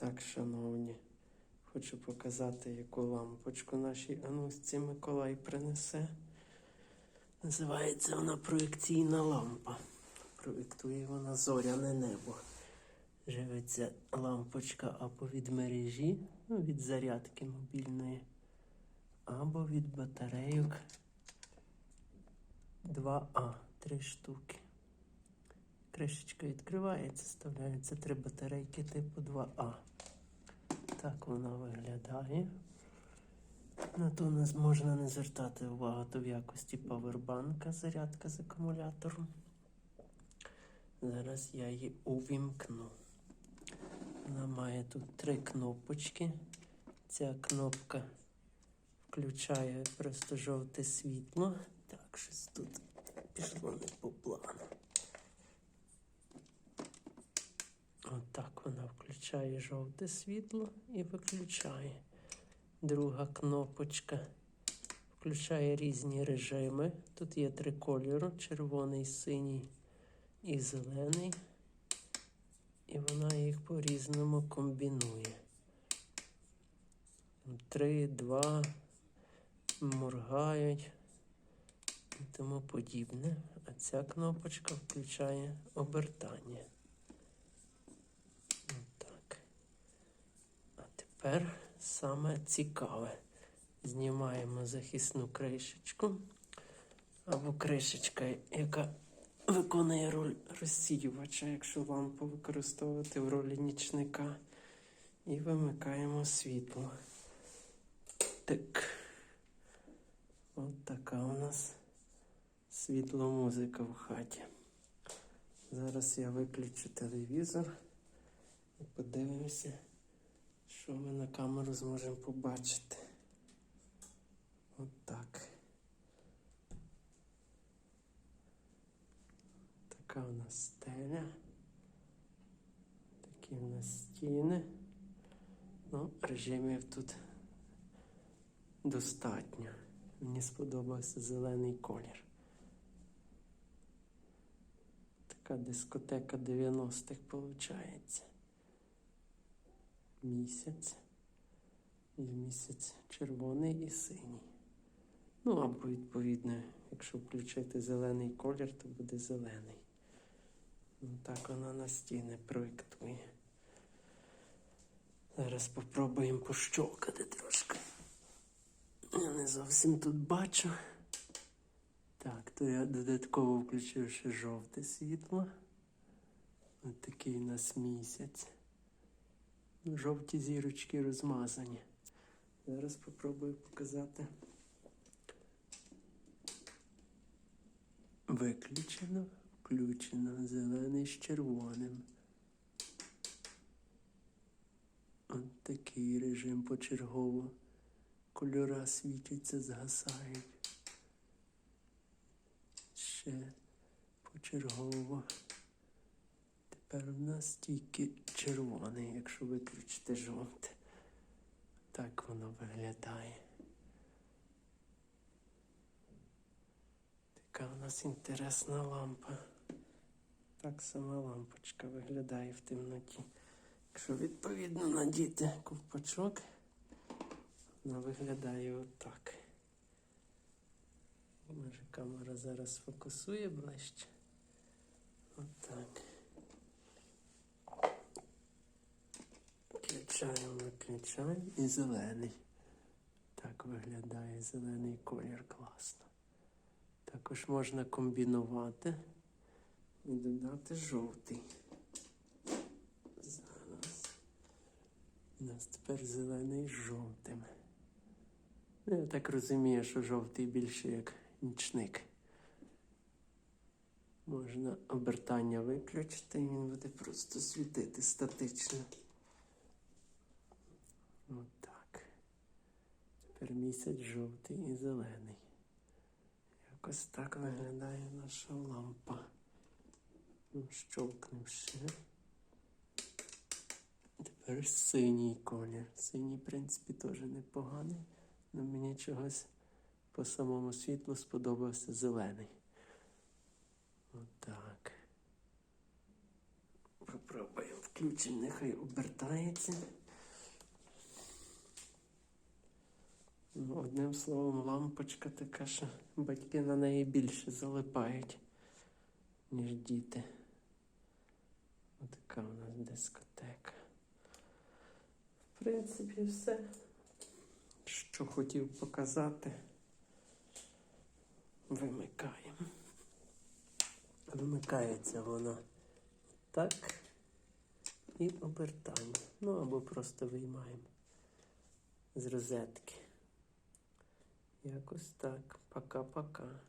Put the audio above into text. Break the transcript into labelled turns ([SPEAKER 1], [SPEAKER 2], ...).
[SPEAKER 1] Так, шановні, хочу показати, яку лампочку нашій Анусці Миколай принесе. Називається вона проекційна лампа. Проєктує вона зоряне небо. Живиться лампочка або від мережі, ну, від зарядки мобільної, або від батарейок 2А, три штуки. Кришечка відкривається, вставляються три батарейки типу 2А. Так вона виглядає. На то нас можна не звертати увагу то в якості павербанка, зарядка з акумулятором. Зараз я її увімкну. Вона має тут три кнопочки. Ця кнопка включає просто жовте світло. Так, щось тут пішло не по плану. Отак вона включає жовте світло і виключає. Друга кнопочка включає різні режими. Тут є три кольори: червоний, синій і зелений. І вона їх по-різному комбінує. Три, два, моргають і тому подібне. А ця кнопочка включає обертання. Так. А тепер саме цікаве. Знімаємо захисну кришечку. Або кришечка, яка виконує роль розсіювача, якщо лампу використовувати в ролі нічника. І вимикаємо світло. Так. От така у нас світло-музика в хаті. Зараз я виключу телевізор і подивимося, що ми на камеру зможемо побачити. От так. Така у нас стеля. Такі у нас стіни. Ну, режимів тут достатньо. Мені сподобався зелений колір. Така дискотека 90-х виходить. Місяць. І місяць червоний і синій. Ну, або відповідно, якщо включити зелений колір, то буде зелений. Ну, так вона на стіни проєктує. Зараз попробуємо пощолкати трошки. Я не зовсім тут бачу. Так, то я додатково включив ще жовте світло. Ось такий у нас місяць. Жовті зірочки розмазані. Зараз попробую показати. Виключено, включено, зелений з червоним. От такий режим почергово. Кольора світяться, згасають. Ще почергово. Тепер у нас тільки червоний, якщо виключити жовте. Так воно виглядає. Така у нас інтересна лампа. Так сама лампочка виглядає в темноті. Якщо відповідно надіти ковпачок, вона виглядає отак. Може камера зараз фокусує ближче. Отак. Включаємо, виключаємо і зелений. Так виглядає зелений колір класно. Також можна комбінувати і додати жовтий. Зараз. У нас тепер зелений з жовтим. Ну, Я так розумію, що жовтий більше як нічник. Можна обертання виключити, і він буде просто світити статично. Отак. Тепер місяць жовтий і зелений. Якось так виглядає наша лампа. Ну, ще. Тепер синій колір. Синій, в принципі, теж непоганий. але мені чогось по самому світлу сподобався зелений. Отак. Попробуємо. Включимо, нехай обертається. Ну, одним словом, лампочка така, що батьки на неї більше залипають, ніж діти. Отака у нас дискотека. В принципі, все, що хотів показати, вимикаємо. Вимикається воно так і обертаємо. Ну або просто виймаємо з розетки. Якось так. Пока-пока.